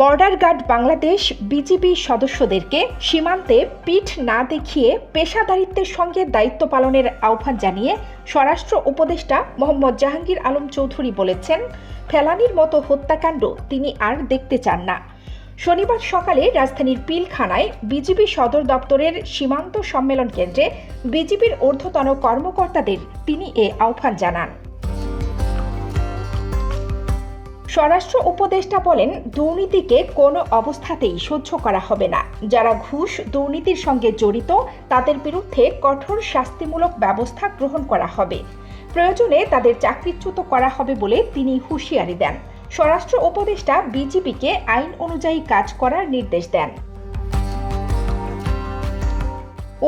Border guard Bangladesh BGB সদস্যদেরকে সীমান্তে পিঠ না দেখিয়ে পেশাদারিত্বের সঙ্গে দায়িত্ব পালনের আহ্বান জানিয়ে স্বরাষ্ট্র উপদেষ্টা মোহাম্মদ জাহাঙ্গীর আলম চৌধুরী বলেছেন, ফেলানির মতো হত্যাকাণ্ড তিনি আর দেখতে চান না। শনিবার সকালে রাজধানীর পিলখানায় বিজিবি সদর দপ্তরের সীমান্ত সম্মেলন কেন্দ্রে বিজিবির ঊর্ধ্বতন কর্মকর্তাদের তিনি এ আহ্বান জানান। স্বরাষ্ট্র উপদেষ্টা বলেন, দুর্নীতিকে কোনো অবস্থাতেই সহ্য করা হবে না। যারা ঘুষ দুর্নীতির সঙ্গে জড়িত, তাদের বিরুদ্ধে কঠোর শাস্তিমূলক ব্যবস্থা গ্রহণ করা হবে। প্রয়োজনে তাদের চাকরিচ্যুত করা হবে বলে তিনি হুঁশিয়ারি দেন। স্বরাষ্ট্র উপদেষ্টা বিজিবিকে আইন অনুযায়ী কাজ করার নির্দেশ দেন।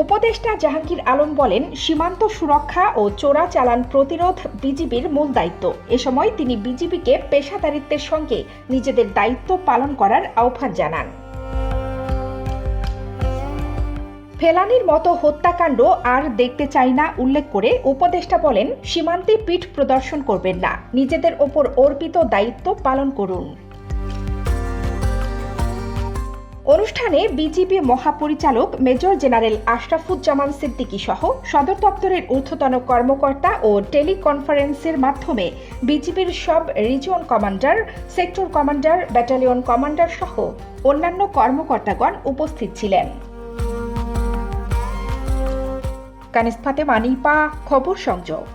উপদেষ্টা জাহাঙ্গীর আলম বলেন, সীমান্ত সুরক্ষা ও চোরাচালান প্রতিরোধ বিজিবির মূল দায়িত্ব। এ সময় তিনি বিজিবিকে পেশাদারিত্বের সঙ্গে নিজেদের দায়িত্ব পালন করার আহ্বান জানান। ফেলানির মতো হত্যাকাণ্ড আর দেখতে চাই না উল্লেখ করে উপদেষ্টা বলেন, সীমান্তে পিঠ প্রদর্শন করবেন না। নিজেদের ওপর অর্পিত দায়িত্ব পালন করুন। অনুষ্ঠানে বিজিবি মহাপরিচালক মেজর জেনারেল আশরাফুজ্জামান সিদ্দিকী সহ সদর দপ্তরের ঊর্ধ্বতন কর্মকর্তা ও টেলিকনফারেন্সের মাধ্যমে বিজিবির সব region commander, sector commander, battalion commander সহ অন্যান্য কর্মকর্তাগণ উপস্থিত ছিলেন। কানিস ফাতেমা নিপা খবর সংযোগ।